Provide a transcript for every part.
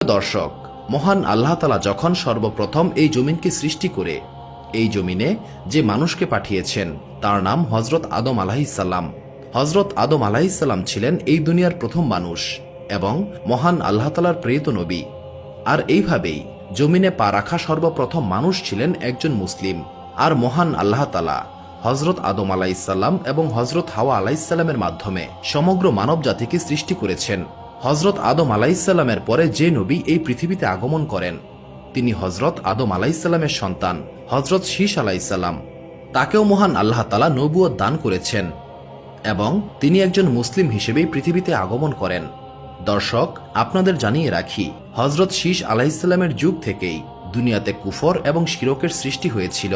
দর্শক, মহান আল্লাহ তালা যখন সর্বপ্রথম এই জমিনকে সৃষ্টি করে, এই জমিনে যে মানুষকে পাঠিয়েছেন, তার নাম হজরত আদম আলাহিসাল্লাম হজরত আদম আলাহিসাল্লাম ছিলেন এই দুনিয়ার প্রথম মানুষ এবং মহান আল্লাহ তালার প্রেরিত নবী। আর এইভাবেই জমিনে পা রাখা সর্বপ্রথম মানুষ ছিলেন একজন মুসলিম। আর মহান আল্লাহ তালা হজরত আদম আলাইসাল্লাম এবং হজরত হাওয়া আলাইসাল্লামের মাধ্যমে সমগ্র মানব জাতিকে সৃষ্টি করেছেন। হজরত আদম আলাইসাল্লামের পরে যে নবী এই পৃথিবীতে আগমন করেন, তিনি হজরত আদম আলাইসাল্লামের সন্তান, হজরত শীষ আলাইসাল্লাম তাকেও মহান আল্লাহ তালা নবুয় দান করেছেন এবং তিনি একজন মুসলিম হিসেবেই পৃথিবীতে আগমন করেন। দর্শক, আপনাদের জানিয়ে রাখি, হজরত শীষ আলাইসাল্লামের যুগ থেকেই দুনিয়াতে কুফর এবং শিরকের সৃষ্টি হয়েছিল।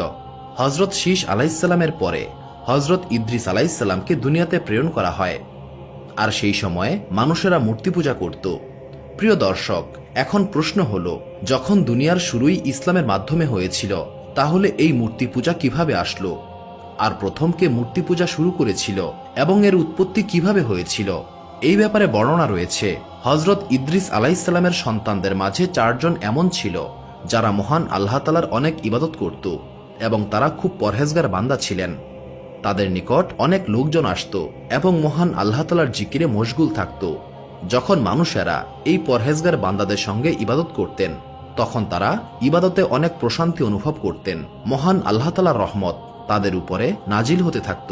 হজরত শীষ আলাইসাল্লামের পরে হজরত ইদ্রিস আলাইসাল্লামকে দুনিয়াতে প্রেরণ করা হয়। আর সেই সময়ে মানুষেরা মূর্তি পূজা করত। প্রিয় দর্শক, এখন প্রশ্ন হল, যখন দুনিয়ার শুরুই ইসলামের মাধ্যমে হয়েছিল, তাহলে এই মূর্তি পূজা কীভাবে আসলো? আর প্রথমকে মূর্তি পূজা শুরু করেছিল এবং এর উৎপত্তি কীভাবে হয়েছিল? এই ব্যাপারে বর্ণনা রয়েছে হজরত ইদ্রিস আলাইসাল্লামের সন্তানদের মাঝে চারজন এমন ছিল, যারা মহান আল্লাহ তালার অনেক ইবাদত করত এবং তারা খুব পরহেজগার বান্দা ছিলেন। তাদের নিকট অনেক লোকজন আসত এবং মহান আল্লাহ তালার জিকিরে মশগুল থাকত। যখন মানুষেরা এই পরহেজগার বান্দাদের সঙ্গে ইবাদত করতেন, তখন তারা ইবাদতে অনেক প্রশান্তি অনুভব করতেন। মহান আল্লাহ তালার রহমত তাদের উপরে নাজিল হতে থাকত।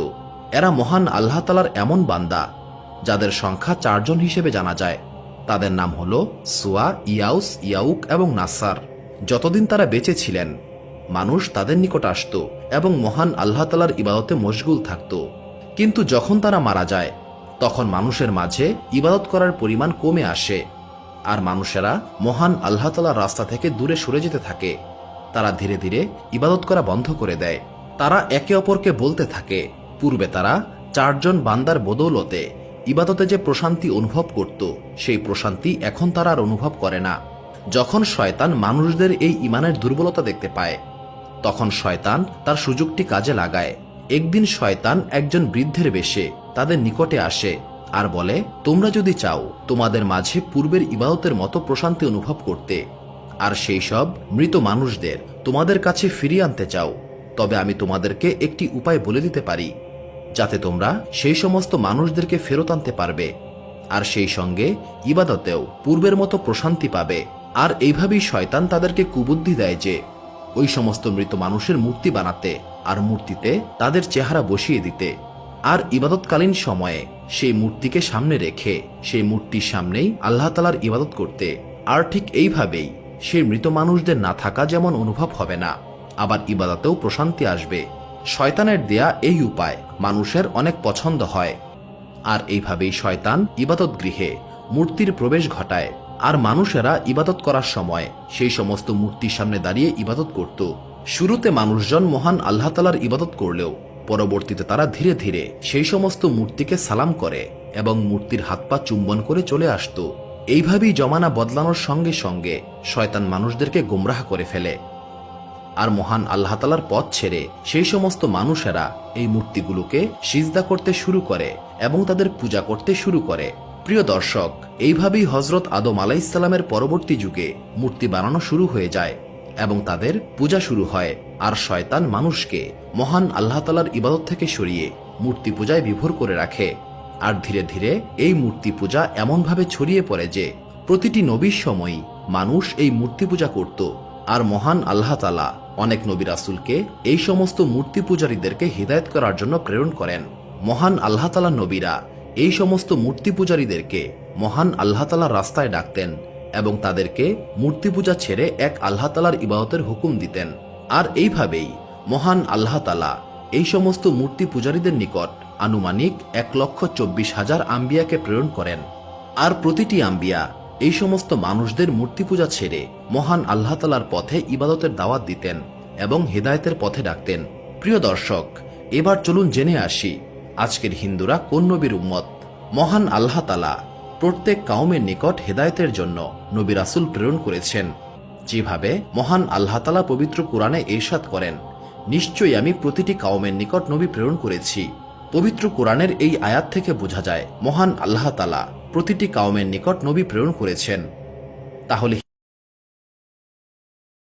এরা মহান আল্লাহ তালার এমন বান্দা, যাদের সংখ্যা চারজন হিসেবে জানা যায়। তাদের নাম হল সুয়া, ইয়াউস, ইয়াউক এবং নাসার। যতদিন তারা বেঁচে ছিলেন মানুষ তাদের নিকট আসত এবং মহান আল্লাহ তালার ইবাদতে মশগুল থাকত। কিন্তু যখন তারা মারা যায়, তখন মানুষের মাঝে ইবাদত করার পরিমাণ কমে আসে। আর মানুষেরা মহান আল্লাহ তালার রাস্তা থেকে দূরে সরে যেতে থাকে। তারা ধীরে ধীরে ইবাদত করা বন্ধ করে দেয়। তারা একে অপরকে বলতে থাকে। পূর্বে তারা চারজন বান্দার বদৌলতে ইবাদতে যে প্রশান্তি অনুভব করত, সেই প্রশান্তি এখন তারা আর অনুভব করে না। যখন শয়তান মানুষদের এই ইমানের দুর্বলতা দেখতে পায় তখন শয়তান তার সুযোগটি কাজে লাগায়। একদিন শয়তান একজন বৃদ্ধের বেশে তাদের নিকটে আসে আর বলে, তোমরা যদি চাও তোমাদের মাঝে পূর্বের ইবাদতের মতো প্রশান্তি অনুভব করতে, আর সেই সব মৃত মানুষদের তোমাদের কাছে ফিরিয়ে আনতে চাও, তবে আমি তোমাদেরকে একটি উপায় বলে দিতে পারি, যাতে তোমরা সেই সমস্ত মানুষদেরকে ফেরত আনতে পারবে, আর সেই সঙ্গে ইবাদতেও পূর্বের মতো প্রশান্তি পাবে। আর এইভাবেই শয়তান তাদেরকে কুবুদ্ধি দেয় যে ওই সমস্ত মৃত মানুষের মূর্তি বানাতে আর মূর্তিতে তাদের চেহারা বসিয়ে দিতে। আর ইবাদতকালীন সময়ে সেই মূর্তিকে সামনে রেখে সেই মূর্তির সামনেই আল্লাহ তালার ইবাদত করতে। আর ঠিক এইভাবেই সেই মৃত মানুষদের না থাকা যেমন অনুভব হবে না, আবার ইবাদতেও প্রশান্তি আসবে। শয়তানের দেয়া এই উপায় মানুষের অনেক পছন্দ হয়। আর এইভাবেই শয়তান ইবাদত গৃহে মূর্তির প্রবেশ ঘটায়। আর মানুষেরা ইবাদত করার সময় সেই সমস্ত মূর্তির সামনে দাঁড়িয়ে ইবাদত করত। শুরুতে মানুষজন মহান আল্লাহ তালার ইবাদত করলেও, পরবর্তীতে তারা ধীরে ধীরে সেই সমস্ত মূর্তিকে সালাম করে এবং মূর্তির হাত পা চুম্বন করে চলে আসত। এইভাবেই জমানা বদলানোর সঙ্গে সঙ্গে শয়তান মানুষদেরকে গোমরাহ করে ফেলে। আর মহান আল্লাহ তালার পথ ছেড়ে সেই সমস্ত মানুষেরা এই মূর্তিগুলোকে সিজদা করতে শুরু করে এবং তাদের পূজা করতে শুরু করে। প্রিয় দর্শক, এইভাবেই হজরত আদম আলাইসাল্লামের পরবর্তী যুগে মূর্তি বানানো শুরু হয়ে যায় এবং তাদের পূজা শুরু হয়। আর শয়তান মানুষকে মহান আল্লাহ তালার ইবাদত থেকে সরিয়ে মূর্তি পূজায় বিভোর করে রাখে। আর ধীরে ধীরে এই মূর্তি পূজা এমনভাবে ছড়িয়ে পড়ে যে প্রতিটি নবীর সময়ই মানুষ এই মূর্তি পূজা করত। আর মহান আল্লাহ তালা অনেক নবী রাসুলকে এই সমস্ত মূর্তি পূজারীদেরকে হৃদায়ত করার জন্য প্রেরণ করেন। মহান আল্লাহ তালা নবীরা এই সমস্ত মূর্তি পূজারীদেরকে মহান আল্লাহ তালার রাস্তায় ডাকতেন এবং তাদেরকে মূর্তি পূজা ছেড়ে এক আল্লাহ তালার ইবাদতের হুকুম দিতেন। আর এইভাবেই মহান আল্লাহ তালা এই সমস্ত মূর্তি পূজারীদের নিকট আনুমানিক এক লক্ষ চব্বিশ হাজার আম্বিয়াকে প্রেরণ করেন। আর প্রতিটি আম্বিয়া এই সমস্ত মানুষদের মূর্তি পূজা ছেড়ে মহান আল্লাহ তালার পথে ইবাদতের দাওয়াত দিতেন এবং হেদায়েতের পথে ডাকতেন। প্রিয় দর্শক, এবার চলুন জেনে আসি আজকের হিন্দুরা কোন নবীর উম্মত? মহান আল্লাহ তালা প্রত্যেক কাউমের নিকট হেদায়তের জন্য নবী রাসুল প্রেরণ করেছেন। যেভাবে মহান আল্লাহ তালা পবিত্র কোরআনে এরশাদ করেন, নিশ্চয়ই আমি প্রতিটি কাউমের নিকট নবী প্রেরণ করেছি। পবিত্র কোরআনের এই আয়াত থেকে বোঝা যায়, মহান আল্লাহ তালা প্রতিটি কাউমের নিকট নবী প্রেরণ করেছেন। তাহলে